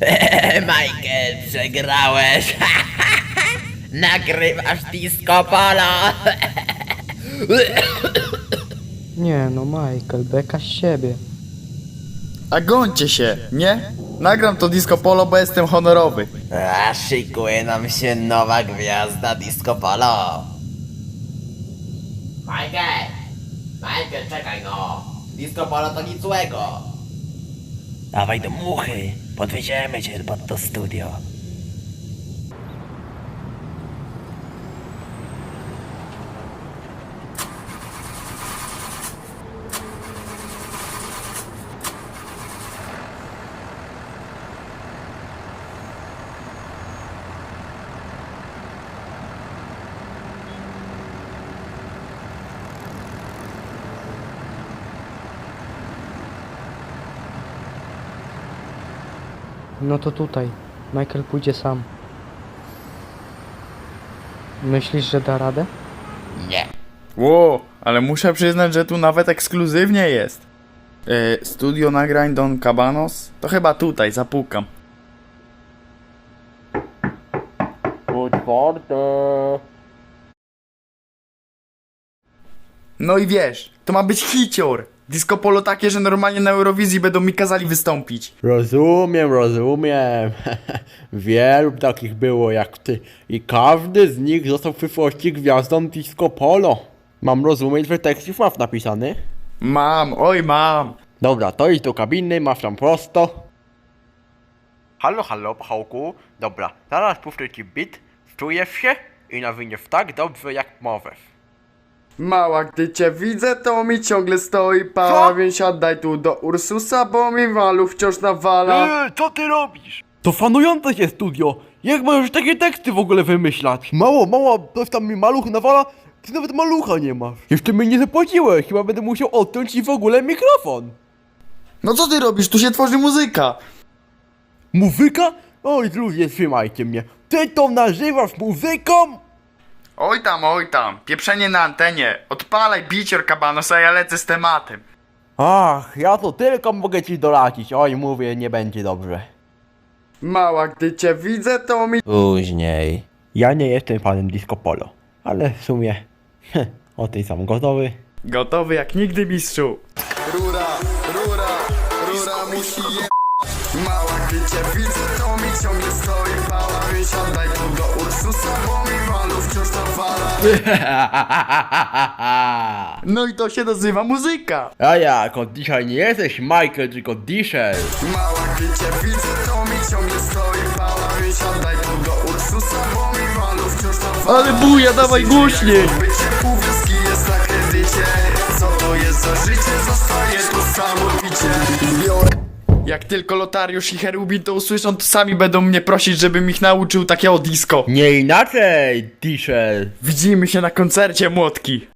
Michael, przegrałeś. Nagrywasz disco polo. Nie no, Michael, beka z siebie. A gońcie się, nie? Nagram to disco polo, bo jestem honorowy. A szykuje nam się nowa gwiazda disco polo. Michael! Michael, czekaj no! Disco polo to nic złego. Dawaj do muchy, podwieziemy cię pod to studio. No to tutaj. Michael pójdzie sam. Myślisz, że da radę? Nie. Ło, ale muszę przyznać, że tu nawet ekskluzywnie jest. E, studio nagrań Don Cabanos? To chyba tutaj, zapukam. Otwarte. No i wiesz, to ma być hicior. Disco polo takie, że normalnie na Eurowizji będą mi kazali wystąpić. Rozumiem, rozumiem. Wielu takich było jak ty. I każdy z nich został w przyszłości gwiazdą disco polo. Mam rozumieć, że tekst już masz napisany? Mam, oj mam. Dobra, to idź do kabiny, masz tam prosto. Halo, halo, Pachołku. Dobra, zaraz puszczę ci beat, wczujesz się i nawiniesz tak dobrze jak możesz. Mała, gdy cię widzę, to mi ciągle stoi pała, Co? więc siadaj tu do Ursusa, bo mi walu wciąż nawala. Eee, co ty robisz? To fanujące się studio! Jak możesz takie teksty w ogóle wymyślać? Mało, mało, coś tam mi maluch nawala, ty nawet malucha nie masz. Jeszcze mnie nie zapłaciłeś, chyba będę musiał odciąć ci w ogóle mikrofon. No co ty robisz? Tu się tworzy muzyka. Muzyka? Oj, ludzie, trzymajcie mnie. Ty to nazywasz muzyką? Oj tam, oj tam, pieprzenie na antenie. Odpalaj bicior Cabanos, a ja lecę z tematem. Ach, ja to tylko mogę ci doradzić. Oj, mówię, nie będzie dobrze. Mała, gdy cię widzę, to mi... Później. Ja nie jestem fanem disco polo, ale w sumie, o tej sam gotowy. Gotowy jak nigdy, mistrzu. Rura, rura, rura musi je... Mała, gdy cię widzę, to mi ciągle stoi pała Więc siadaj tu do No i to się nazywa muzyka. A jak, od dzisiaj nie jesteś Michael, tylko Diesel. Mała, cię widzę, to mi ciągle stoi pała Więc siadaj tu do Ursusa, bo mi walu wciąż nawala Ale buja, dawaj głośniej. Bycie Jak tylko Lotariusz i Cherubin to usłyszą, to sami będą mnie prosić, żebym ich nauczył takiego disco. Nie inaczej, Diesel. Widzimy się na koncercie, młotki.